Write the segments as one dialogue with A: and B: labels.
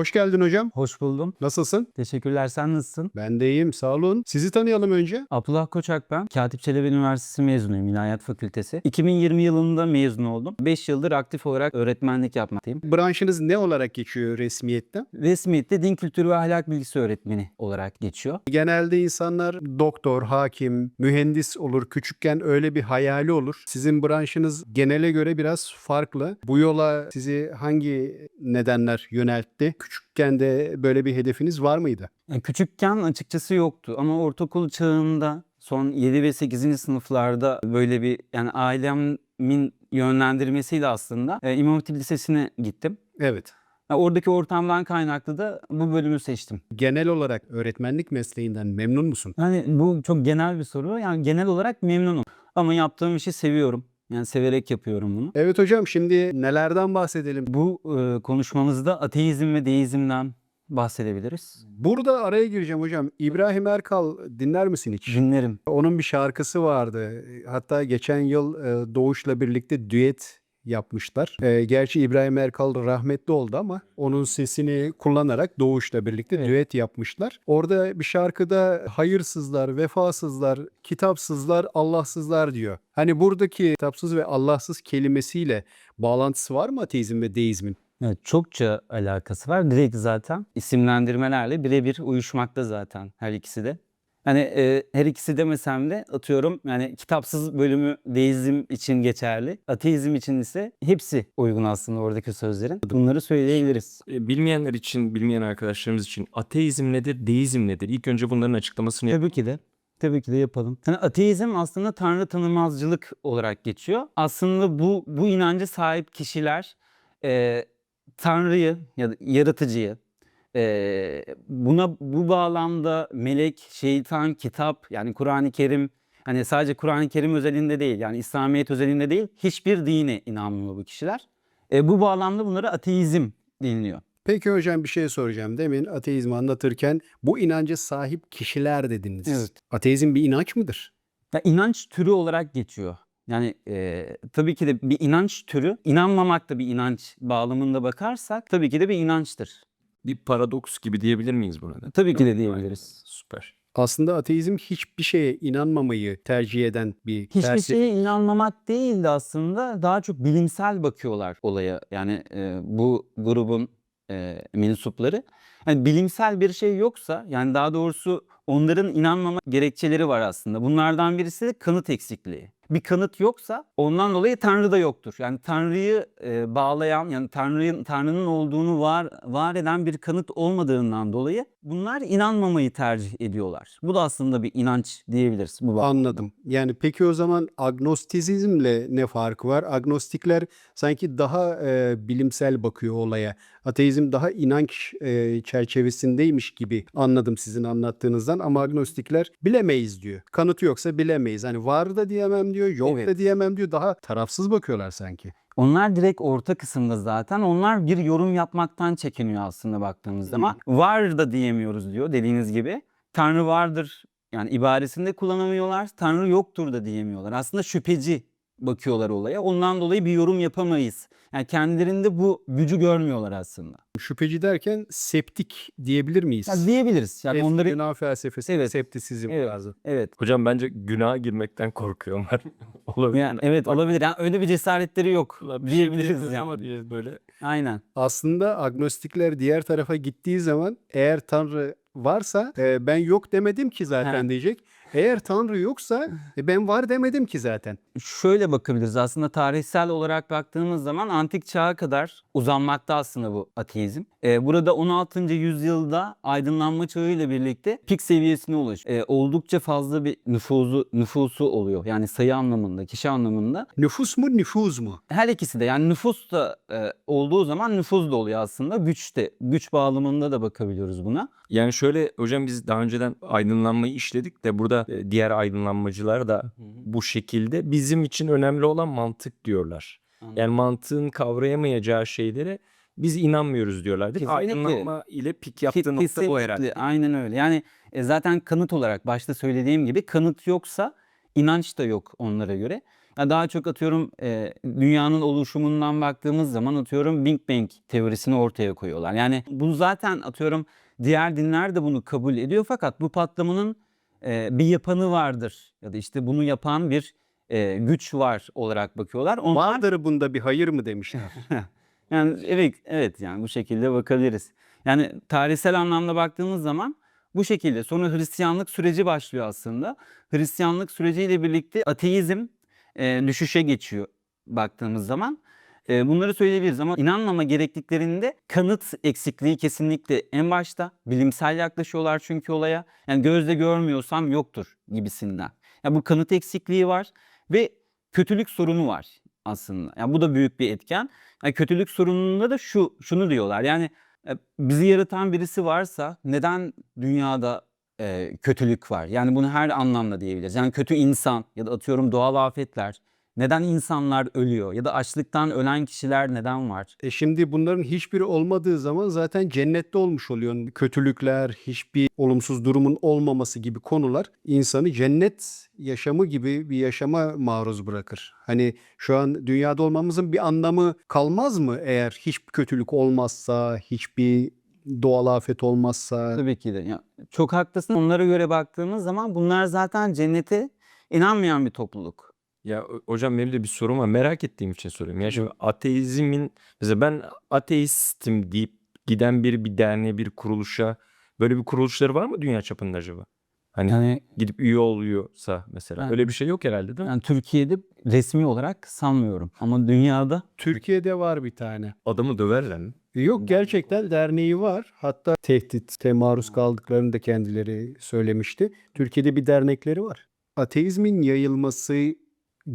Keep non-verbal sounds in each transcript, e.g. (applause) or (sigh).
A: Hoş geldin hocam.
B: Hoş buldum.
A: Nasılsın?
B: Teşekkürler. Sen nasılsın?
A: Ben de iyiyim. Sağ olun. Sizi tanıyalım önce.
B: Abdullah Koçak ben. Katip Çelebi Üniversitesi mezunuyum. İlahiyat Fakültesi. 2020 yılında mezun oldum. 5 yıldır aktif olarak öğretmenlik yapmaktayım.
A: Branşınız ne olarak geçiyor resmiyette?
B: Resmiyette din kültürü ve ahlak bilgisi öğretmeni olarak geçiyor.
A: Genelde insanlar doktor, hakim, mühendis olur. Küçükken öyle bir hayali olur. Sizin branşınız genele göre biraz farklı. Bu yola sizi hangi nedenler yöneltti? Küçükken de böyle bir hedefiniz var mıydı?
B: Yani küçükken açıkçası yoktu ama ortaokul çağında son 7 ve 8. sınıflarda böyle bir yani ailemin yönlendirmesiyle aslında e, İmam Hatip Lisesi'ne gittim.
A: Evet.
B: Yani oradaki ortamdan kaynaklı da bu bölümü seçtim.
A: Genel olarak öğretmenlik mesleğinden memnun musun?
B: Yani bu çok genel bir soru. Yani genel olarak memnunum. Ama yaptığım işi seviyorum. Yani severek yapıyorum bunu.
A: Evet hocam şimdi nelerden bahsedelim?
B: Bu e, konuşmamızda ateizm ve deizmden bahsedebiliriz.
A: Burada araya gireceğim hocam. İbrahim Erkal dinler misin hiç?
B: Dinlerim.
A: Onun bir şarkısı vardı. Hatta geçen yıl e, Doğuş'la birlikte düet yapmışlar. E, gerçi İbrahim Erkal rahmetli oldu ama onun sesini kullanarak Doğuş'la birlikte
B: Evet.
A: düet yapmışlar. Orada bir şarkıda hayırsızlar, vefasızlar, kitapsızlar, Allahsızlar diyor. Hani buradaki kitapsız ve Allahsız kelimesiyle bağlantısı var mı ateizm ve deizmin?
B: Evet, çokça alakası var. Direkt zaten isimlendirmelerle birebir uyuşmakta zaten her ikisi de. Hani e, her ikisi demesem de atıyorum yani kitapsız bölümü deizm için geçerli. Ateizm için ise hepsi uygun aslında oradaki sözlerin. Bunları söyleyebiliriz.
C: E, Bilmeyenler için, bilmeyen arkadaşlarımız için ateizm nedir, deizm nedir? İlk önce bunların açıklamasını yap.
B: Tabii ki de. Tabii ki de yapalım. Yani ateizm aslında tanrı tanımazcılık olarak geçiyor. Aslında bu bu inanca sahip kişiler e, tanrıyı ya da yaratıcıyı e, buna bu bağlamda melek, şeytan, kitap yani Kur'an-ı Kerim hani sadece Kur'an-ı Kerim özelinde değil yani İslamiyet özelinde değil hiçbir dine inanmıyor bu kişiler. E, bu bağlamda bunlara ateizm deniliyor.
A: Peki hocam bir şey soracağım. Demin ateizmi anlatırken bu inanca sahip kişiler dediniz.
B: Evet.
A: Ateizm bir inanç mıdır?
B: Ya inanç türü olarak geçiyor. Yani e, tabii ki de bir inanç türü, inanmamak da bir inanç bağlamında bakarsak tabii ki de bir inançtır.
C: Bir paradoks gibi diyebilir miyiz buna da?
B: Tabii ki de diyebiliriz.
C: Süper.
A: Aslında ateizm hiçbir şeye inanmamayı tercih eden bir
B: Hiçbir
A: felsefe.
B: şeye inanmamak değil de aslında daha çok bilimsel bakıyorlar olaya. Yani e, bu grubun e, mensupları. Yani bilimsel bir şey yoksa yani daha doğrusu onların inanmama gerekçeleri var aslında. Bunlardan birisi kanıt eksikliği. Bir kanıt yoksa ondan dolayı Tanrı da yoktur. Yani Tanrı'yı e, bağlayan yani Tanrı'nın Tanrı'nın olduğunu var var eden bir kanıt olmadığından dolayı bunlar inanmamayı tercih ediyorlar. Bu da aslında bir inanç diyebiliriz bu bağlamda.
A: Anladım. Yani peki o zaman agnostizmle ne farkı var? Agnostikler sanki daha e, bilimsel bakıyor olaya. Ateizm daha inanç e, çerçevesindeymiş gibi anladım sizin anlattığınızdan ama agnostikler bilemeyiz diyor. Kanıtı yoksa bilemeyiz. Hani var da diyemem diyor, yok da
B: Evet.
A: diyemem diyor. Daha tarafsız bakıyorlar sanki.
B: Onlar direkt orta kısımda zaten. Onlar bir yorum yapmaktan çekiniyor aslında baktığımız zaman. Var da diyemiyoruz diyor dediğiniz gibi. Tanrı vardır yani ibaresinde kullanamıyorlar. Tanrı yoktur da diyemiyorlar. Aslında şüpheci bakıyorlar olaya. Ondan dolayı bir yorum yapamayız. Yani kendilerinde bu gücü görmüyorlar aslında.
A: Şüpheci derken septik diyebilir miyiz?
B: Ya diyebiliriz. Yani
A: Eski
B: onları
A: Yunan felsefesi
B: Evet.
A: septisizm
B: Evet.
A: tarzı.
B: evet.
C: Hocam bence günaha girmekten korkuyorlar. (laughs) Olabilir.
B: Yani evet olabilir. Yani öyle bir cesaretleri yok
C: Bir şey
B: diyebiliriz yani.
C: ama diye böyle.
B: Aynen.
A: Aslında agnostikler diğer tarafa gittiği zaman eğer Tanrı varsa e, ben yok demedim ki zaten
B: He.
A: diyecek. Eğer Tanrı yoksa e, ben var demedim ki zaten.
B: şöyle bakabiliriz aslında tarihsel olarak baktığımız zaman antik çağa kadar uzanmakta aslında bu ateizm. Ee, burada 16. yüzyılda aydınlanma çağıyla birlikte pik seviyesine ulaşıyor. Ee, oldukça fazla bir nüfuzu nüfusu oluyor. Yani sayı anlamında, kişi anlamında.
A: Nüfus mu nüfuz mu?
B: Her ikisi de yani nüfus da e, olduğu zaman nüfuz da oluyor aslında. Güç de güç bağlamında da bakabiliyoruz buna.
C: Yani şöyle hocam biz daha önceden aydınlanmayı işledik de burada e, diğer aydınlanmacılar da bu şekilde bizim için önemli olan mantık diyorlar. Yani mantığın kavrayamayacağı şeylere biz inanmıyoruz diyorlar?
B: Kesinlikle.
C: Aydınlanma ile pik yaptığı
B: Ke-
C: nokta bu herhalde.
B: kesinlikle, Aynen öyle. Yani e, zaten kanıt olarak başta söylediğim gibi kanıt yoksa inanç da yok onlara göre. Daha çok atıyorum e, dünyanın oluşumundan baktığımız zaman atıyorum Big Bang teorisini ortaya koyuyorlar. Yani bu zaten atıyorum diğer dinler de bunu kabul ediyor fakat bu patlamanın e, bir yapanı vardır ya da işte bunu yapan bir e, güç var olarak bakıyorlar. Onlar
A: Vardır bunda bir hayır mı demişler. (laughs)
B: yani evet evet yani bu şekilde bakabiliriz. Yani tarihsel anlamda baktığımız zaman bu şekilde. Sonra Hristiyanlık süreci başlıyor aslında. Hristiyanlık süreciyle birlikte ateizm e, düşüşe geçiyor baktığımız zaman. E, bunları söyleyebiliriz ama inanmama gerektiklerinde kanıt eksikliği kesinlikle en başta. Bilimsel yaklaşıyorlar çünkü olaya. Yani gözle görmüyorsam yoktur gibisinden. Ya bu kanıt eksikliği var ve kötülük sorunu var aslında. Yani bu da büyük bir etken. Yani kötülük sorununda da şu şunu diyorlar. Yani e, bizi yaratan birisi varsa neden dünyada e, kötülük var? Yani bunu her anlamda diyebiliriz. Yani kötü insan ya da atıyorum doğal afetler. Neden insanlar ölüyor ya da açlıktan ölen kişiler neden var?
A: E şimdi bunların hiçbiri olmadığı zaman zaten cennette olmuş oluyor. Kötülükler, hiçbir olumsuz durumun olmaması gibi konular insanı cennet yaşamı gibi bir yaşama maruz bırakır. Hani şu an dünyada olmamızın bir anlamı kalmaz mı eğer hiçbir kötülük olmazsa, hiçbir doğal afet olmazsa?
B: Tabii ki de. Ya, çok haklısın. Onlara göre baktığımız zaman bunlar zaten cennete inanmayan bir topluluk.
C: Ya hocam benim de bir sorum var. Merak ettiğim için soruyorum. Ya şimdi ateizmin mesela ben ateistim deyip giden bir bir derneğe, bir kuruluşa böyle bir kuruluşları var mı dünya çapında acaba? Hani
B: Yani,
C: gidip üye oluyorsa mesela.
B: Ben-
C: Öyle bir şey yok herhalde değil mi?
B: yani Türkiye'de resmi olarak sanmıyorum ama dünyada
A: Türkiye'de var bir tane.
C: Adamı döverler mi?
A: Yok gerçekten derneği var. Hatta tehdite maruz kaldıklarını da kendileri söylemişti. Türkiye'de bir dernekleri var. Ateizmin yayılması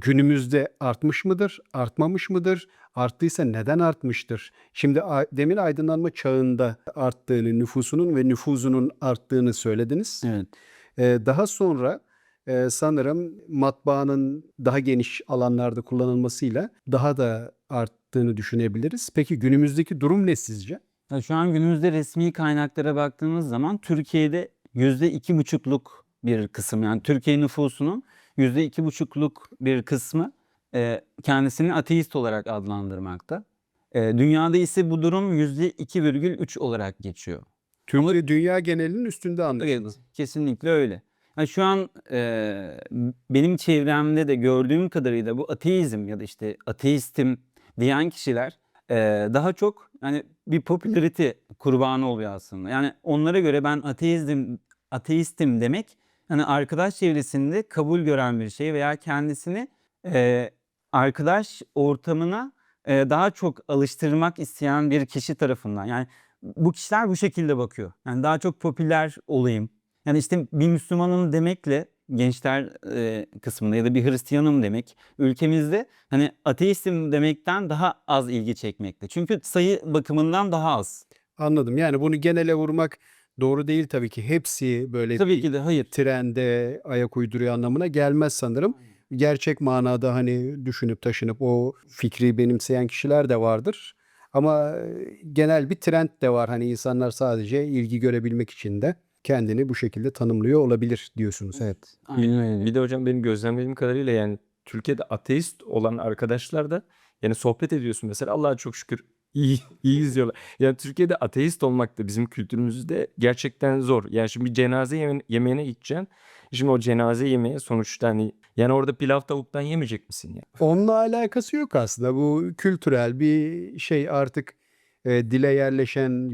A: günümüzde artmış mıdır, artmamış mıdır? Arttıysa neden artmıştır? Şimdi demin aydınlanma çağında arttığını, nüfusunun ve nüfuzunun arttığını söylediniz.
B: evet.
A: Ee, daha sonra e, sanırım matbaanın daha geniş alanlarda kullanılmasıyla daha da arttığını düşünebiliriz. Peki günümüzdeki durum ne sizce?
B: Şu an günümüzde resmi kaynaklara baktığımız zaman Türkiye'de yüzde iki buçukluk bir kısım yani Türkiye nüfusunun yüzde iki buçukluk bir kısmı e, kendisini ateist olarak adlandırmakta. E, dünyada ise bu durum yüzde 2,3 olarak geçiyor.
A: Türkiye dünya genelinin üstünde anlaşılır.
B: Kesinlikle öyle. Yani şu an e, benim çevremde de gördüğüm kadarıyla bu ateizm ya da işte ateistim diyen kişiler e, daha çok yani bir popülarite kurbanı oluyor aslında. Yani onlara göre ben ateizm ateistim demek hani arkadaş çevresinde kabul gören bir şey veya kendisini e, arkadaş ortamına e, daha çok alıştırmak isteyen bir kişi tarafından. Yani bu kişiler bu şekilde bakıyor. Yani daha çok popüler olayım. Yani işte bir Müslümanım demekle gençler e, kısmında ya da bir Hristiyanım demek ülkemizde hani ateistim demekten daha az ilgi çekmekte. Çünkü sayı bakımından daha az.
A: Anladım. Yani bunu genele vurmak doğru değil tabii ki. Hepsi böyle
B: Tabii ki de hayır.
A: trende ayak uyduruyor anlamına gelmez sanırım. Gerçek manada hani düşünüp taşınıp o fikri benimseyen kişiler de vardır. Ama e, genel bir trend de var. Hani insanlar sadece ilgi görebilmek için de kendini bu şekilde tanımlıyor olabilir diyorsunuz. Evet.
B: Aynen.
C: Bir de hocam benim gözlemlediğim kadarıyla yani Türkiye'de ateist olan arkadaşlar da yani sohbet ediyorsun mesela Allah'a çok şükür iyi iyiyiz diyorlar. Yani Türkiye'de ateist olmak da bizim kültürümüzde gerçekten zor. Yani şimdi bir cenaze yeme- yemeğine gideceksin. Şimdi o cenaze yemeği sonuçta hani yani orada pilav tavuktan yemeyecek misin ya?
A: Onunla alakası yok aslında. Bu kültürel bir şey artık e, dile yerleşen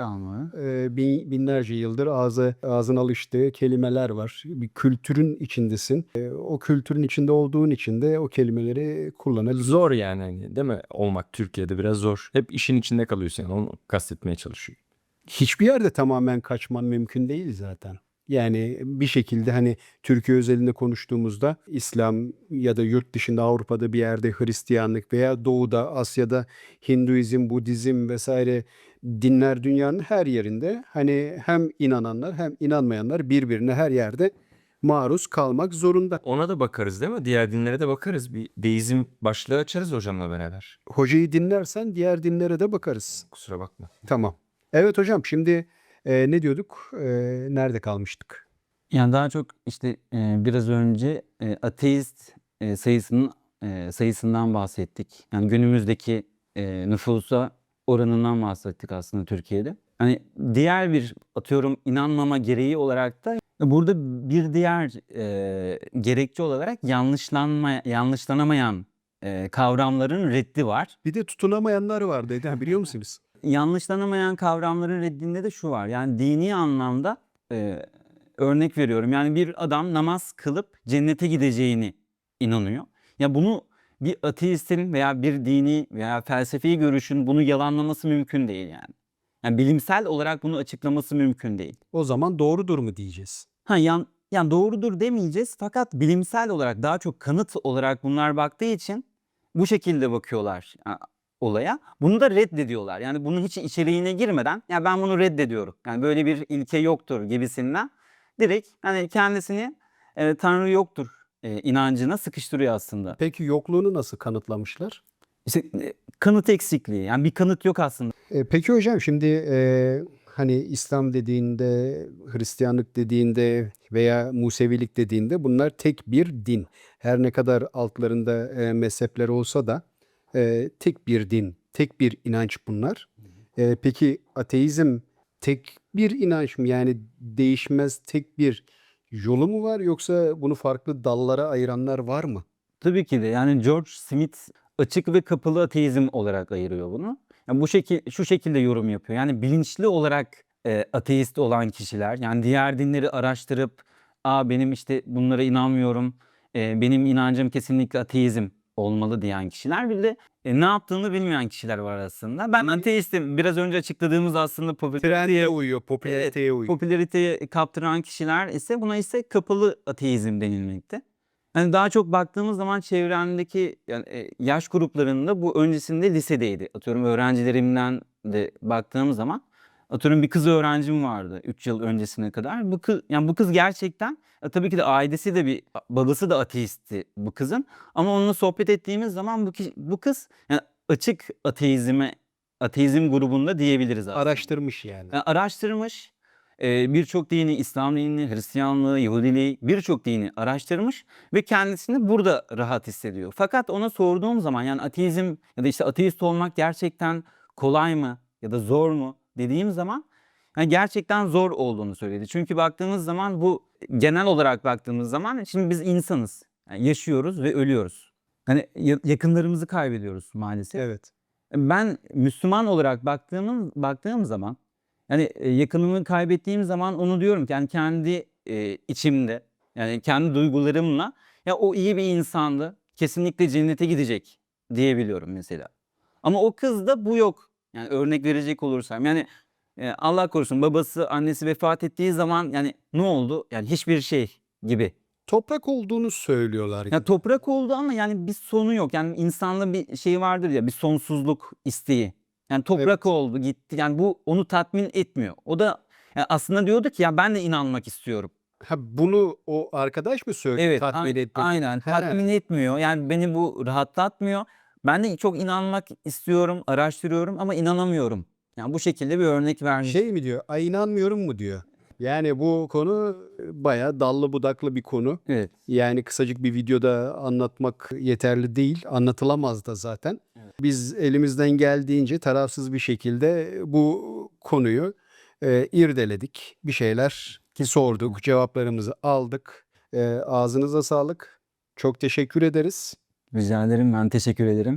B: Alma.
A: e, bin- binlerce yıldır ağzı ağzın alıştığı kelimeler var. Bir kültürün içindesin. E, o kültürün içinde olduğun için de o kelimeleri kullanabilirsin.
C: Zor yani hani değil mi? Olmak Türkiye'de biraz zor. Hep işin içinde kalıyorsun yani onu kastetmeye çalışıyor.
A: Hiçbir yerde tamamen kaçman mümkün değil zaten. Yani bir şekilde hani Türkiye özelinde konuştuğumuzda İslam ya da yurt dışında Avrupa'da bir yerde Hristiyanlık veya Doğu'da Asya'da Hinduizm, Budizm vesaire dinler dünyanın her yerinde hani hem inananlar hem inanmayanlar birbirine her yerde maruz kalmak zorunda.
C: Ona da bakarız değil mi? Diğer dinlere de bakarız. Bir deizm başlığı açarız hocamla beraber.
A: Hocayı dinlersen diğer dinlere de bakarız.
C: Kusura bakma.
A: Tamam. Evet hocam şimdi e, ne diyorduk? E, nerede kalmıştık?
B: Yani daha çok işte e, biraz önce e, ateist e, sayısının e, sayısından bahsettik. Yani günümüzdeki e, nüfusa oranından bahsettik aslında Türkiye'de. Hani diğer bir atıyorum inanmama gereği olarak da burada bir diğer e, gerekçe olarak yanlışlanma yanlışlanamayan e, kavramların reddi var.
A: Bir de tutunamayanlar vardı Eden biliyor musunuz?
B: Yanlışlanamayan kavramların reddinde de şu var. Yani dini anlamda e, örnek veriyorum. Yani bir adam namaz kılıp cennete gideceğini inanıyor. Ya bunu bir ateistin veya bir dini veya felsefi görüşün bunu yalanlaması mümkün değil yani. Yani bilimsel olarak bunu açıklaması mümkün değil.
A: O zaman doğrudur mu diyeceğiz?
B: Ha yan, yani doğrudur demeyeceğiz fakat bilimsel olarak daha çok kanıt olarak bunlar baktığı için bu şekilde bakıyorlar olaya. Bunu da reddediyorlar. Yani bunun hiç içeriğine girmeden ya ben bunu reddediyorum. Yani böyle bir ilke yoktur gibisinden direkt hani kendisini e, Tanrı yoktur e, inancına sıkıştırıyor aslında.
A: Peki yokluğunu nasıl kanıtlamışlar?
B: İşte e, kanıt eksikliği. Yani bir kanıt yok aslında.
A: E, peki hocam şimdi e, hani İslam dediğinde, Hristiyanlık dediğinde veya Musevilik dediğinde bunlar tek bir din. Her ne kadar altlarında e, mezhepler olsa da e, tek bir din, tek bir inanç bunlar. E, peki ateizm tek bir inanç mı? Yani değişmez tek bir yolu mu var yoksa bunu farklı dallara ayıranlar var mı?
B: Tabii ki de yani George Smith açık ve kapalı ateizm olarak ayırıyor bunu. Yani bu şekil şu şekilde yorum yapıyor. Yani bilinçli olarak e, ateist olan kişiler yani diğer dinleri araştırıp Aa benim işte bunlara inanmıyorum. e, benim inancım kesinlikle ateizm olmalı diyen kişiler bir de e, ne yaptığını bilmeyen kişiler var aslında. Ben ateistim. Biraz önce açıkladığımız aslında
A: Trendye uyuyor, popülariteye uyuyor.
B: popülariteye kaptıran kişiler ise buna ise kapalı ateizm denilmekte. Yani daha çok baktığımız zaman çevremdeki yani e, yaş gruplarında bu öncesinde lisedeydi. Atıyorum öğrencilerimden de baktığım zaman atıyorum bir kız öğrencim vardı 3 yıl öncesine kadar. Bu kız yani bu kız gerçekten e, tabii ki de ailesi de bir babası da ateistti bu kızın. Ama onunla sohbet ettiğimiz zaman bu bu kız yani açık ateizme ateizm grubunda diyebiliriz aslında.
A: Araştırmış yani.
B: Yani araştırmış. e, Birçok dini, İslam dinini, Hristiyanlığı, Yahudiliği birçok dini araştırmış ve kendisini burada rahat hissediyor. Fakat ona sorduğum zaman yani ateizm ya da işte ateist olmak gerçekten kolay mı ya da zor mu dediğim zaman yani gerçekten zor olduğunu söyledi. Çünkü baktığımız zaman bu genel olarak baktığımız zaman şimdi biz insanız. Yani yaşıyoruz ve ölüyoruz. Hani ya- yakınlarımızı kaybediyoruz maalesef.
A: Evet.
B: Ben Müslüman olarak baktığım baktığım zaman yani e, yakınımı kaybettiğim zaman onu diyorum ki yani kendi e, içimde yani kendi duygularımla ya o iyi bir insandı. Kesinlikle cennete gidecek diyebiliyorum mesela. Ama o kızda bu yok. Yani örnek verecek olursam yani e, Allah korusun babası annesi vefat ettiği zaman yani ne oldu? Yani hiçbir şey gibi.
A: Toprak olduğunu söylüyorlar.
B: Ya toprak oldu ama yani bir sonu yok. Yani insanda bir şey vardır ya bir sonsuzluk isteği. Yani toprak
A: Evet.
B: oldu gitti. Yani bu onu tatmin etmiyor. O da yani aslında diyordu ki ya ben de inanmak istiyorum.
A: Ha, bunu o arkadaş mı söyledi?
B: Evet
A: tatmin etti.
B: aynen
A: He.
B: tatmin etmiyor. Yani beni bu rahatlatmıyor. Ben de çok inanmak istiyorum, araştırıyorum ama inanamıyorum. Yani bu şekilde bir örnek vermiş.
A: Şey mi diyor? Ay inanmıyorum mu diyor. Yani bu konu e, bayağı dallı budaklı bir konu.
B: Evet.
A: Yani kısacık bir videoda anlatmak yeterli değil. Anlatılamaz da zaten. Biz elimizden geldiğince tarafsız bir şekilde bu konuyu e, irdeledik. Bir şeyler sorduk, cevaplarımızı aldık. E, ağzınıza sağlık. Çok teşekkür ederiz.
B: Rica ederim. Ben teşekkür ederim.